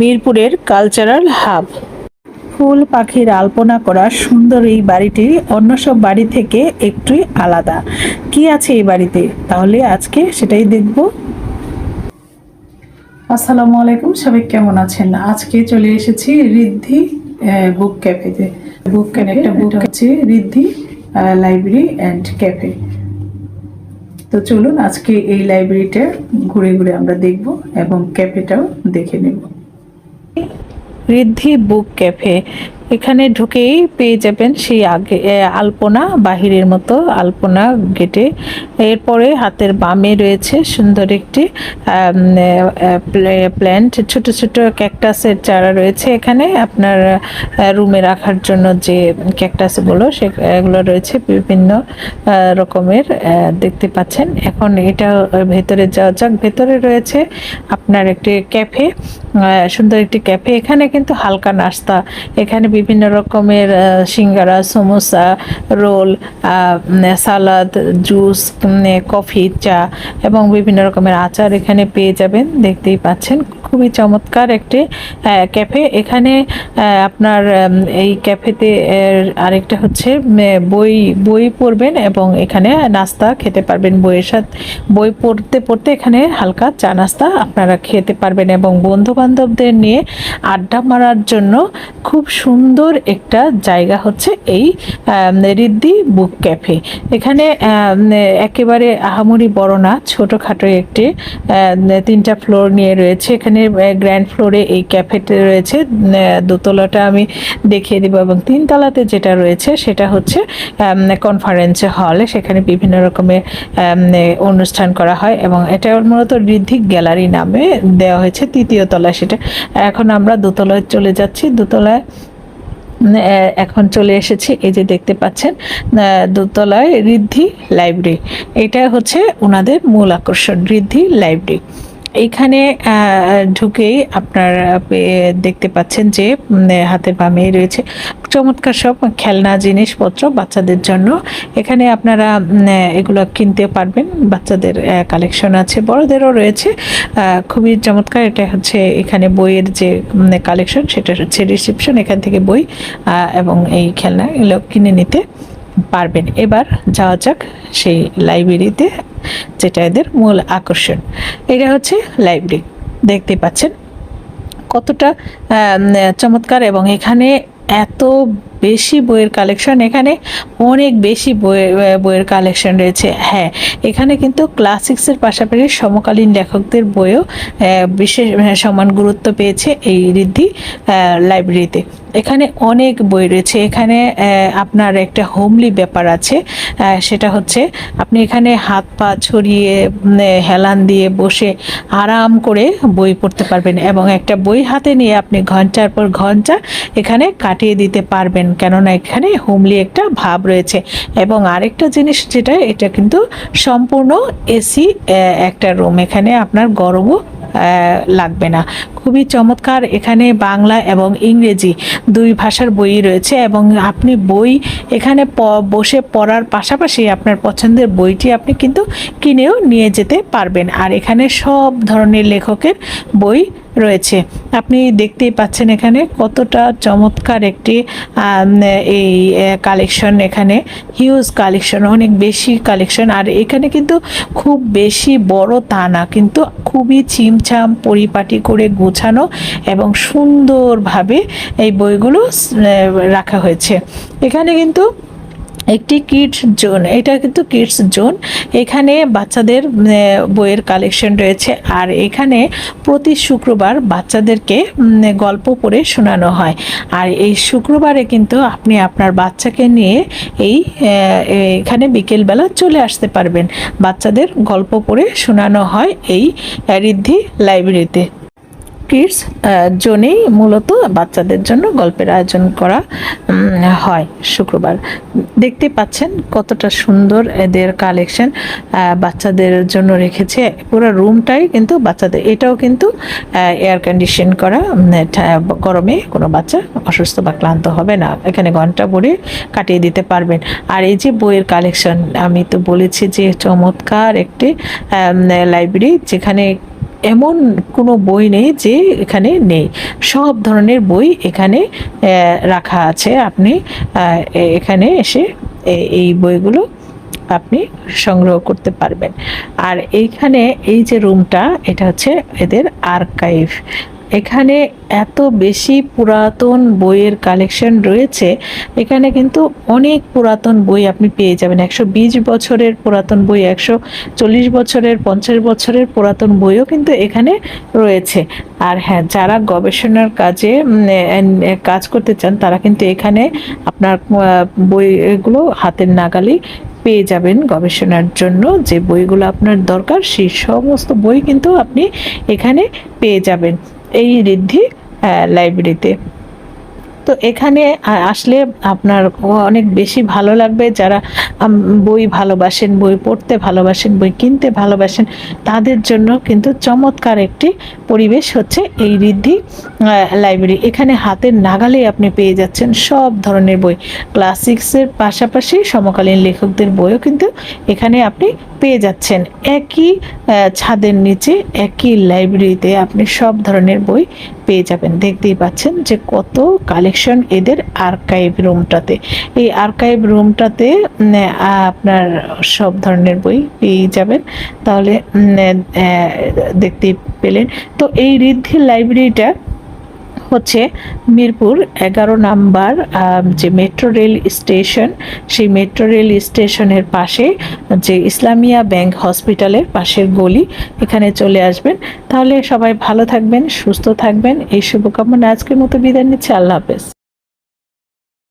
মিরপুরের cultural hub. ফুল পাখির আলপনা করা সুন্দর এই বাড়িটি অন্য সব বাড়ি থেকে একটুই আলাদা। কি আছে এই বাড়িতে? তাহলে আজকে সেটাই দেখব। আসসালামু আলাইকুম, সবাই কেমন আছেন? আজকে চলে এসেছি রিদ্ধি বুক ক্যাফেতে বুক একটা বুক আছে রিদ্ধি লাইব্রেরি অ্যান্ড ক্যাফে তো চলুন আজকে এই লাইব্রেরিটা ঘুরে ঘুরে আমরা দেখব এবং ক্যাফেটাও দেখে নেব। ঋদ্ধি বুক ক্যাফে এখানে ঢুকেই পেয়ে যাবেন সেই আগে আলপনা, বাহিরের মতো আলপনা গেটে। এরপরে হাতের বামে রয়েছে সুন্দর একটি প্ল্যান্ট, ছোট ছোট ক্যাকটাসের চারা রয়েছে এখানে। আপনার রুমে রাখার জন্য যে ক্যাকটাসগুলো সেগুলো রয়েছে বিভিন্ন রকমের দেখতে পাচ্ছেন। এখন এটা ভেতরে যাওয়া যাক। ভেতরে রয়েছে আপনার একটি ক্যাফে সুন্দর একটি ক্যাফে। এখানে কিন্তু হালকা নাস্তা, এখানে বিভিন্ন রকমের সিঙ্গারা, samosa, roll salad, juice coffee, চা এবং বিভিন্ন রকমের আচার এখানে পেয়ে যাবেন। দেখতেই পাচ্ছেন, খুবই চমৎকার একটি ক্যাফে। এখানে আপনার এই ক্যাফেতে আরেকটা হচ্ছে বই বই পড়বেন এবং এখানে নাস্তা খেতে পারবেন বইয়ের সাথে। বই পড়তে পড়তে এখানে হালকা চা নাস্তা আপনারা খেতে পারবেন এবং বন্ধু বান্ধবদের নিয়ে আড্ডা মারার জন্য খুব সুন্দর একটা জায়গা হচ্ছে এই রিদ্দি বুক ক্যাফে। এখানে একেবারে আহামরি বড় না, ছোটোখাটো একটি তিনটা ফ্লোর নিয়ে রয়েছে। এখানে গ্র্যান্ড ফ্লোরে এই ক্যাফেতে রয়েছে। দোতলাটা আমি দেখিয়ে দিব এবং তিনতলাতে যেটা রয়েছে সেটা হচ্ছে কনফারেন্স হল সেখানে বিভিন্ন রকমের অনুষ্ঠান করা হয় এবং এটা মূলত ঋদ্ধিক গ্যালারি নামে দেওয়া হয়েছে, তৃতীয় তলায় সেটা। এখন আমরা দোতলায় চলে যাচ্ছি। দোতলায় এখন চলে এসেছি, এই যে দেখতে পাচ্ছেন দোতলায় ঋদ্ধি লাইব্রেরি। এটা হচ্ছে ওনাদের মূল আকর্ষণ, ঋদ্ধি লাইব্রেরি। এইখানে ঢুকেই আপনার দেখতে পাচ্ছেন যে হাতের বামে রয়েছে চমৎকার সব খেলনা, জিনিসপত্র বাচ্চাদের জন্য। এখানে আপনারা এগুলো কিনতে পারবেন। বাচ্চাদের কালেকশন আছে, বড়দেরও রয়েছে। খুবই চমৎকার। এটা হচ্ছে এখানে বইয়ের যে কালেকশন সেটা হচ্ছে রিসেপশন এখান থেকে বই এবং এই খেলনা এগুলো কিনে নিতে পারবেন। এবার যাওয়া যাক সেই লাইব্রেরিতে যেটা এদের মূল আকর্ষণ। এটা হচ্ছে লাইব্রেরি। দেখতে পাচ্ছেন কতটা চমৎকার এবং এখানে এত বেশি বইয়ের কালেকশন এখানে অনেক বেশি বইয়ের বইয়ের কালেকশন রয়েছে। হ্যাঁ এখানে কিন্তু ক্লাসিক্সের পাশাপাশি সমকালীন লেখকদের বইও বিশেষ সমান গুরুত্ব পেয়েছে এই ঋদ্ধি লাইব্রেরিতে এখানে অনেক বই রয়েছে। এখানে আপনার একটা হোমলি ব্যাপার আছে সেটা হচ্ছে আপনি এখানে হাত পা ছড়িয়ে হেলান দিয়ে বসে আরাম করে বই পড়তে পারবেন এবং একটা বই হাতে নিয়ে আপনি ঘণ্টার পর ঘণ্টা এখানে কাটিয়ে দিতে পারবেন। কেননা এখানে হোমলি একটা ভাব রয়েছে। এবং আরেকটা জিনিস যেটা, এটা কিন্তু সম্পূর্ণ এসি একটা রুম এখানে আপনার গরমও লাগবে না। খুবই চমৎকার এখানে বাংলা এবং ইংরেজি দুই ভাষার বই রয়েছে এবং আপনি বই এখানে বসে পড়ার পাশাপাশি আপনার পছন্দের বইটি আপনি কিন্তু কিনেও নিয়ে যেতে পারবেন। আর এখানে সব ধরনের লেখকের বই রয়েছে। আপনি দেখতেই পাচ্ছেন এখানে কতটা চমৎকার একটি এই কালেকশন এখানে। হিউজ কালেকশন অনেক বেশি কালেকশন আর এখানে কিন্তু খুব বেশি বড় তা না, কিন্তু খুবই চিমচাম পরিপাটি করে গোছানো এবং সুন্দরভাবে এই বইগুলো রাখা হয়েছে। এখানে কিন্তু একটি কিডস জোন, এটা কিন্তু কিডস জোন। এখানে বাচ্চাদের বইয়ের কালেকশন রয়েছে। আর এখানে প্রতি শুক্রবার বাচ্চাদেরকে গল্প পড়ে শোনানো হয়। আর এই শুক্রবারে কিন্তু আপনি আপনার বাচ্চাকে নিয়ে এই এখানে বিকেলবেলা চলে আসতে পারবেন। বাচ্চাদের গল্প পড়ে শোনানো হয় এই ঋদ্ধি লাইব্রেরিতে। কিডস জোনেই মূলত বাচ্চাদের জন্য গল্পের আয়োজন করা হয় শুক্রবার। দেখতে পাচ্ছেন কতটা সুন্দর এদের কালেকশন বাচ্চাদের জন্য রেখেছে পুরো রুমটাই কিন্তু বাচ্চাদের। এটাও কিন্তু এয়ার কন্ডিশন করা গরমে কোনো বাচ্চা অসুস্থ বা ক্লান্ত হবে না। এখানে ঘণ্টা ভরে কাটিয়ে দিতে পারবেন। আর এই যে বইয়ের কালেকশন আমি তো বলেছি যে চমৎকার একটি লাইব্রেরি যেখানে এমন কোনো বই নেই যে এখানে নেই। সব ধরনের বই এখানে রাখা আছে। আপনি এখানে এসে এই বইগুলো আপনি সংগ্রহ করতে পারবেন। আর এইখানে এই যে রুমটা, এটা হচ্ছে এদের আর্কাইভ এখানে এত বেশি পুরাতন বইয়ের কালেকশন রয়েছে। এখানে কিন্তু অনেক পুরাতন বই আপনি পেয়ে যাবেন। একশো বিশ বছরের পুরাতন বই, একশো চল্লিশ বছরের, পঞ্চাশ বছরের পুরাতন বইও কিন্তু এখানে রয়েছে। আর হ্যাঁ যারা গবেষণার কাজে কাজ করতে চান, তারা কিন্তু এখানে আপনার বইগুলো হাতের নাগালি পেয়ে যাবেন গবেষণার জন্য। যে বইগুলো আপনার দরকার, সেই সমস্ত বই কিন্তু আপনি এখানে পেয়ে যাবেন। এই ঋদ্ধি লাইব্রেরিতে তো এখানে আসলে আপনার অনেক বেশি ভালো লাগবে যারা বই ভালোবাসেন, বই পড়তে ভালোবাসেন, বই কিনতে ভালোবাসেন, তাদের জন্য কিন্তু চমৎকার একটি পরিবেশ হচ্ছে এই ঋদ্ধি লাইব্রেরি এখানে হাতের নাগালে আপনি পেয়ে যাচ্ছেন সব ধরনের বই। ক্লাসিক্সের পাশাপাশি সমকালীন লেখকদের বইও কিন্তু এখানে আপনি পেয়ে যাচ্ছেন। একই ছাদের নিচে, একই লাইব্রেরিতে আপনি সব ধরনের বই পেয়ে যাবেন। দেখতেই পাচ্ছেন যে কত কালেকশন এদের আর্কাইভ রুমটাতে এই আর্কাইভ রুমটাতে আপনার সব ধরনের বই পেয়ে যাবেন। তাহলে দেখতে দেখতেই পেলেন। তো এই রিদ্ধি লাইব্রেরিটা হচ্ছে মিরপুর এগারো নাম্বার যে মেট্রো রেল স্টেশন সেই মেট্রো রেল স্টেশনের পাশে যে ইসলামিয়া ব্যাংক হসপিটালের পাশের গলি, এখানে চলে আসবেন। তাহলে সবাই ভালো থাকবেন, সুস্থ থাকবেন। এই শুভকামনা আজকের মতো বিদায় নিচ্ছে। আল্লাহ হাফেজ।